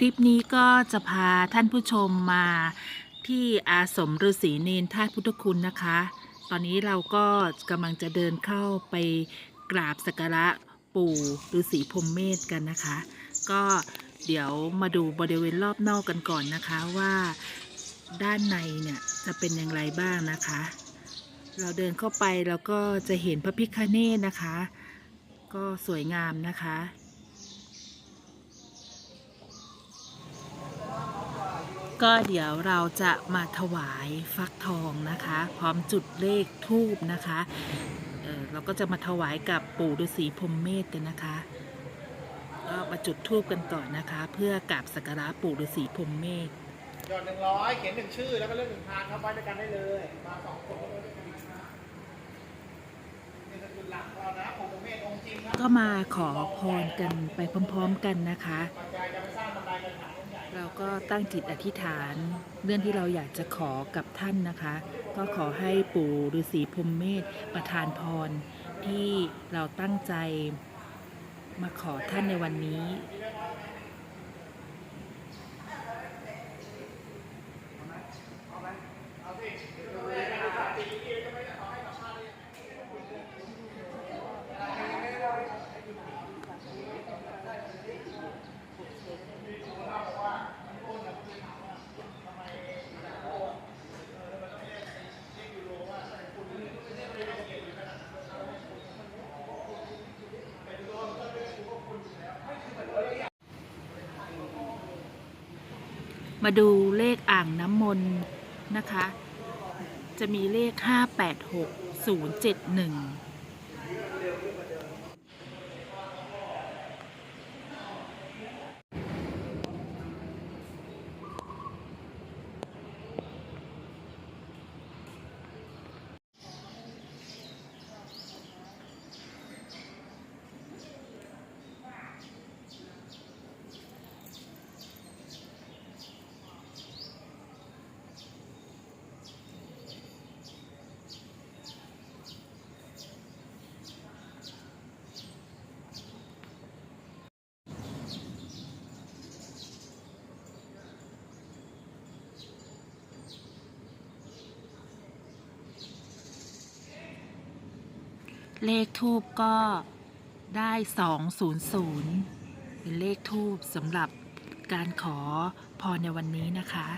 คลิปนี้ก็จะพาท่านผู้ชมมาที่อาสมฤาษีเนนธาตุพุทธคุณนะคะ ตอนนี้เราก็กำลังจะเดินเข้าไปกราบสักการะปู่ฤาษีพรมเมธกันนะคะ ก็เดี๋ยวมาดูบริเวณรอบนอกกันก่อนนะคะว่าด้านในเนี่ยจะเป็นอย่างไรบ้างนะคะ เราเดินเข้าไปแล้วก็จะเห็นพระพิฆเนศนะคะ ก็สวยงามนะคะ ก็เดี๋ยวเราจะมาถวายฟักทองนะคะ พร้อมจุดเลขทูบนะคะเอ่อเราก็จะมาถวายกับปู่ฤาษีพรหมเมธกันนะคะก็มาจุดทูบกันก่อนนะคะ เพื่อกราบสักการะปู่ฤาษีพรหมเมธหยอดหนึ่งร้อยเขียนหนึ่งชื่อแล้วก็เลือกหนึ่งทางครับไว้ด้วยกันได้เลยมาสองคนก็ไว้ด้วยกันนะครับนี่คือจุดหลักของเรานะปู่ประเมศองค์จริงครับก็มาขอพรกันไปพร้อมๆกันนะคะ เราก็ตั้งจิตอธิษฐานเรื่องที่เราอยากจะขอกับท่านนะคะ ก็ขอให้ปู่ฤาษีพรมเมธประทานพรที่เราตั้งใจมาขอท่านในวันนี้ มาดูเลขอ่างน้ำมนต์นะคะ จะมีเลข 586071 เลขทูบก็ได้ 200 เป็นเลขทูบสำหรับการขอพรในวันนี้นะคะ